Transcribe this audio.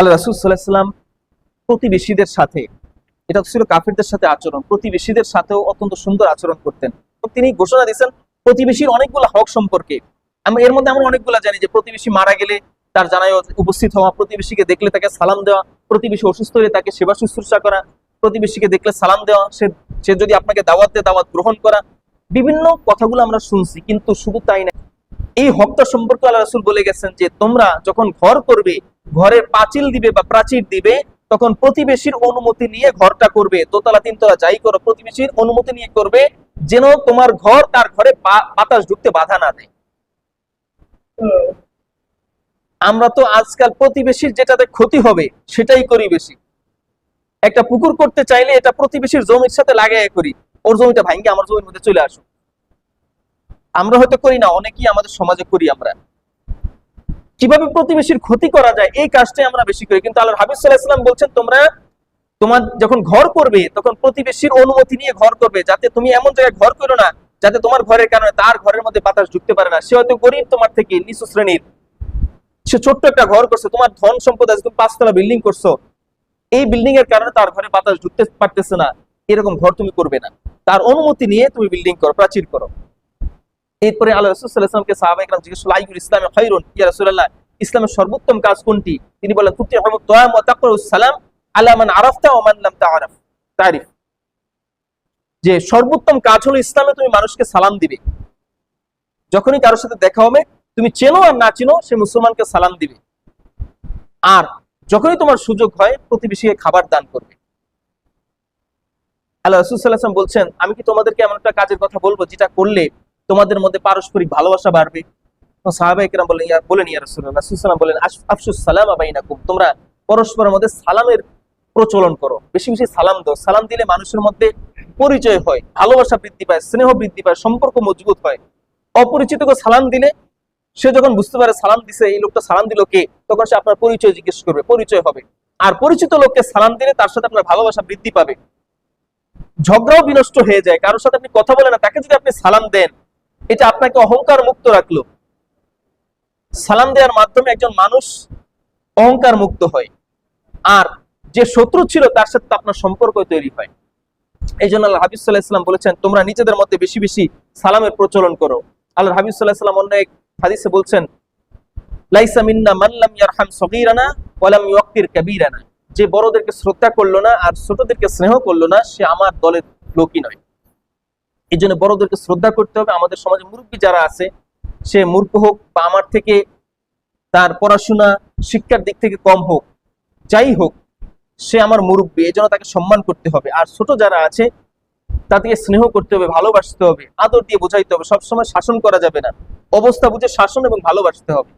আল্লাহ রাসুল সাল্লাহাম প্রতিবেশীদের সাথে, এটা ছিল কাফিরদের সাথে আচরণ, প্রতিবেশীদের সাথেও অত্যন্ত সুন্দর আচরণ করতেন। তিনি ঘোষণা দিয়েছেন, প্রতিবেশীর অনেকগুলো হক সম্পর্কে। আমরা এর মধ্যে আমরা অনেকগুলো জানি যে প্রতিবেশী মারা গেলে তার জানায় উপস্থিত হওয়া, প্রতিবেশীকে দেখলে তাকে সালাম দেওয়া, প্রতিবেশী অসুস্থ হলে তাকে সেবা শুশ্রূষা করা, প্রতিবেশীকে দেখলে সালাম দেওয়া, সে সে যদি আপনাকে দাওয়াত দেয়, দাওয়াত গ্রহণ করা, বিভিন্ন কথাগুলো আমরা শুনছি, কিন্তু শুধু তাই না এই হকটা সম্পর্কে আল্লাহ রাসুল বলে গেছেন যে, তোমরা যখন ঘর করবে ঘরের পাঁচিল দিবে বা প্রাচীর দিবে, তখন প্রতিবেশীর অনুমতি নিয়ে ঘরটা করবে। দোতলা, তিনতলা যাই করো, প্রতিবেশীর অনুমতি নিয়ে করবে, যেন তোমার ঘর তার ঘরে বাতাস ঢুকতে বাধা না দেয়। আমরা তো আজকাল প্রতিবেশীর যেটাতে ক্ষতি হবে, সেটাই করি বেশি। একটা পুকুর করতে চাইলে এটা প্রতিবেশীর জমির সাথে লাগাই করি। ওর জমিটা ভাঙ্গে, আমার জমির মধ্যে চলে আসুক। আমরা হয়তো করি না, অনেকেই আমাদের সমাজে করি আমরা। কীভাবে প্রতিবেশীর ক্ষতি করা যায়, এই কাজটাই আমরা বেশি করি। কিন্তু আল্লাহ হাবিব সাল্লাহ ইসলাম বলছেন, তোমরা তোমার যখন ঘর করবে, তখন প্রতিবেশীর অনুমতি নিয়ে ঘর করবে, যাতে তুমি এমন জায়গায় ঘর করো না, যাতে তোমার ঘরের কারণে তার ঘরের মধ্যে বাতাস ঢুকতে পারে না। সে হয়তো গরিব তোমার থেকে, নিচু শ্রেণির। সে ছোট্ট একটা ঘর করছে, তোমার ধন সম্পদ আছে তুমি পাঁচতলা বিল্ডিং করছ। এই বিল্ডিং এর কারণে তার ঘরে বাতাস ঢুকতে পারতেছে না। এরকম ঘর তুমি করবে না। তার অনুমতি নিয়ে তুমি বিল্ডিং করো, প্রাচীর করো। এরপরে আল্লাহ রসুল্লাহামকে সাহাবা ইকরাম জিজ্ঞেস করল ইসলামে খৈরুন ইয়া রাসূলুল্লাহ, ইসলামের সর্বোত্তম কাজ কোনটি? তিনি বলেন সালাম আলা মান আরাফতা তারিফ। যে সর্বোত্তম কাজ হলো ইসলামে তুমি মানুষকে সালাম দিবে। যখনই কারোর সাথে দেখা হবে, তুমি চেনো আর না চেনো, সে মুসলমানকে সালাম দিবে। আর যখনই তোমার সুযোগ হয়, প্রতিবেশীকে খাবার দান করবে। আল্লাহ রসুল সাল্লাহাম বলছেন, আমি কি তোমাদেরকে এমন একটা কাজের কথা বলব যেটা করলে তোমাদের মধ্যে পারস্পরিক ভালোবাসা বাড়বে। সাহাবা বলেন ইয়া বলেন বলেন আফসুস সালাম তোমরা পরস্পরের মধ্যে সালামের প্রচলন করো। বেশি বেশি সালাম সালাম দিলে মানুষের মধ্যে পরিচয় হয়, ভালোবাসা বৃদ্ধি পায়, স্নেহ বৃদ্ধি পায়, সম্পর্ক মজবুত হয়। অপরিচিতকে সালাম দিলে সে যখন বুঝতে পারে সালাম দিছে, এই লোকটা সালাম দিল কে? তখন সে আপনার পরিচয় জিজ্ঞেস করবে, পরিচয় হবে। আর পরিচিত লোককে সালাম দিলে তার সাথে আপনার ভালোবাসা বৃদ্ধি পাবে। ঝগড়াও বিনষ্ট হয়ে যায়। কারোর সাথে আপনি কথা বলেন না, তাকে যদি আপনি সালাম দেন এটা আপনাকে অহংকার মুক্ত রাখল। সালাম দেওয়ার মাধ্যমে একজন মানুষ অহংকার মুক্ত হয়। আর যে শত্রু ছিল, তার সাথে তো আপনার সম্পর্ক তৈরি হয়। এই জন্য আল্লাহ হাবিব সাল্লাহ ইসলাম বলেছেন, তোমরা নিজেদের মধ্যে বেশি বেশি সালামের প্রচলন করো। আল্লাহ হাবিব সাল্লাহ ইসলাম অন্য এক হাদিসে বলছেন যে বড়দেরকে শ্রদ্ধা করল না আর ছোটদেরকে স্নেহ করল না, সে আমার দলের লোকই নয়। এই জন্য বড়দেরকে শ্রদ্ধা করতে হবে। আমাদের সমাজে মুরব্বী যারা আছে, সে মূর্খ হোক বা আমার থেকে তার পড়াশোনা, শিক্ষার দিক থেকে কম হোক, যাই হোক, সে আমার মুরব্বী এই জন্য তাকে সম্মান করতে হবে। আর ছোট যারা আছে, তাদেরকে স্নেহ করতে হবে, ভালোবাসতে হবে, আদর দিয়ে বোঝাইতে হবে। সবসময় শাসন করা যাবে না। অবস্থা বুঝে শাসন এবং ভালোবাসতে হবে।